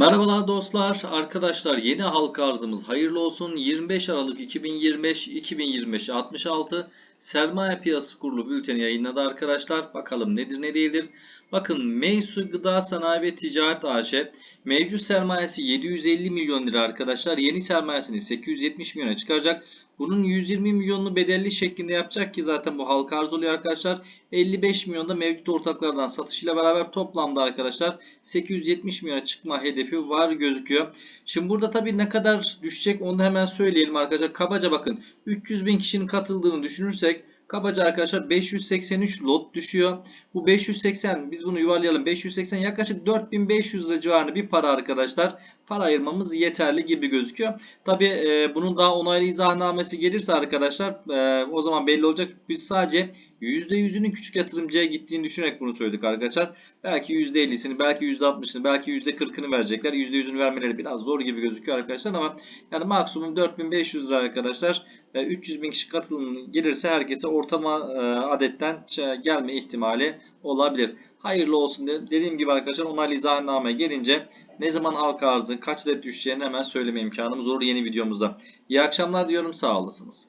Merhabalar dostlar, arkadaşlar yeni halka arzımız hayırlı olsun. 25 Aralık 2025 2025 66 sermaye piyasası kurulu bülteni yayınladı arkadaşlar. Bakalım nedir ne değildir. Bakın Meysu Gıda Sanayi ve Ticaret AŞ mevcut sermayesi 750 milyon lira arkadaşlar. Yeni sermayesini 870 milyona çıkaracak. Bunun 120 milyonunu bedelli şeklinde yapacak ki zaten bu halka arz oluyor arkadaşlar. 55 milyon da mevcut ortaklardan satışıyla beraber toplamda arkadaşlar 870 milyona çıkma hedefi var gözüküyor. Şimdi burada tabii ne kadar düşecek onu da hemen söyleyelim arkadaşlar. Kabaca bakın 300 bin kişinin katıldığını düşünürsek kabaca arkadaşlar 583 lot düşüyor. Bu 580 biz bunu yuvarlayalım. 580 yaklaşık 4500 lira civarında bir para arkadaşlar. Para ayırmamız yeterli gibi gözüküyor. Tabi e, bunun daha onaylı izahnamesi gelirse arkadaşlar e, o zaman belli olacak. Biz sadece %100'ünün küçük yatırımcıya gittiğini düşünerek bunu söyledik arkadaşlar. Belki %50'sini, belki %60'ını, belki %40'ını verecekler. %100'ünü vermeleri biraz zor gibi gözüküyor arkadaşlar ama yani maksimum 4500 lira arkadaşlar. E, 300 bin kişi katılım gelirse herkese ortama e, adetten ç- gelme ihtimali olabilir. Hayırlı olsun. Dediğim gibi arkadaşlar onaylı izahname gelince ne zaman halka arzı kaç red düşeceğini hemen söyleme imkanımız olur yeni videomuzda. İyi akşamlar diyorum sağ olasınız.